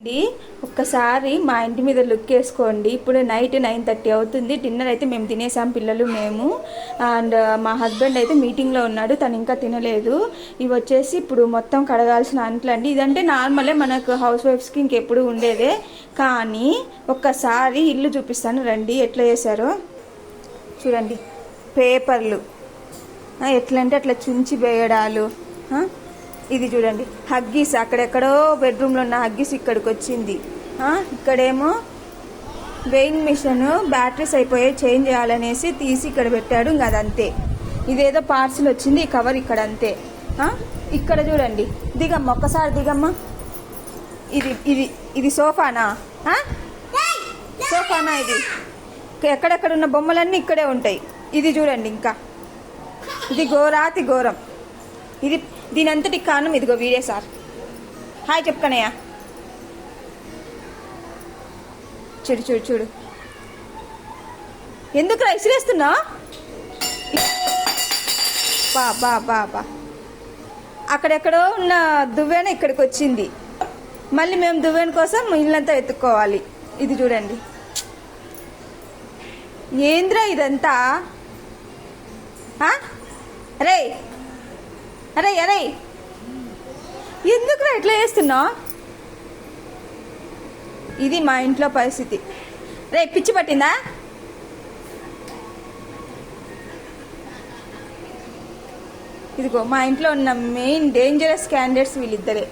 అండి. ఒక్కసారి మా ఇంటి మీద లుక్ వేసుకోండి. ఇప్పుడు నైట్ నైన్ థర్టీ అవుతుంది. డిన్నర్ అయితే మేము తినేసాం పిల్లలు మేము. అండ్ మా హస్బెండ్ అయితే మీటింగ్లో ఉన్నాడు. తను ఇంకా తినలేదు. ఇవి వచ్చేసి ఇప్పుడు మొత్తం కడగాల్సిన అంట్లు అండి. ఇదంటే నార్మలే మనకు హౌస్ వైఫ్స్కి ఇంకెప్పుడు ఉండేదే. కానీ ఒక్కసారి ఇల్లు చూపిస్తాను. రండి ఎట్లా చేశారో. చూడండి. పేపర్లు. ఎట్లంటే ఎట్లా అంటే అట్లా చుంచి వేయడాలు. ఇది చూడండి. హగ్గీస్ అక్కడెక్కడో బెడ్రూమ్లో ఉన్న హగ్గీస్ ఇక్కడికి వచ్చింది ఇక్కడేమో వెయింగ్ మిషన్ బ్యాటరీస్ అయిపోయాయి చేంజ్ చేయాలనేసి తీసి ఇక్కడ పెట్టాడు ఇంకా అదంతే. ఇదేదో పార్సిల్ వచ్చింది ఈ కవర్ ఇక్కడ అంతే ఇక్కడ చూడండి. దిగమ్మ ఒక్కసారి దిగమ్మ. ఇది ఇది ఇది సోఫానా? సోఫానా ఇది? ఎక్కడెక్కడ ఉన్న బొమ్మలన్నీ ఇక్కడే ఉంటాయి. ఇది చూడండి ఇంకా. ఇది ఘోరాతి ఘోరం. ఇది దీని అంతటి కారణం ఇదిగో వీడే సార్. హాయ్ చెప్పుకనయ్యా. చూడు చూడు చూడు. ఎందుకు ఇసిరేస్తున్నా? బా బా బా బా. అక్కడెక్కడో ఉన్న దువ్వెన ఇక్కడికి వచ్చింది మళ్ళీ మేము దువ్వెన కోసం ఇల్లంతా వెతుక్కోవాలి ఇది చూడండి. ఏంద్రా ఇదంతా ఆ? అరే అరే అరే. ఎందుకురా ఎట్లా చేస్తున్నావు ఇది మా ఇంట్లో పరిస్థితి. రే పిచ్చి పట్టిందా? ఇదిగో మా ఇంట్లో ఉన్న మెయిన్ డేంజరస్ క్యాండిడేట్స్ వీళ్ళిద్దరే.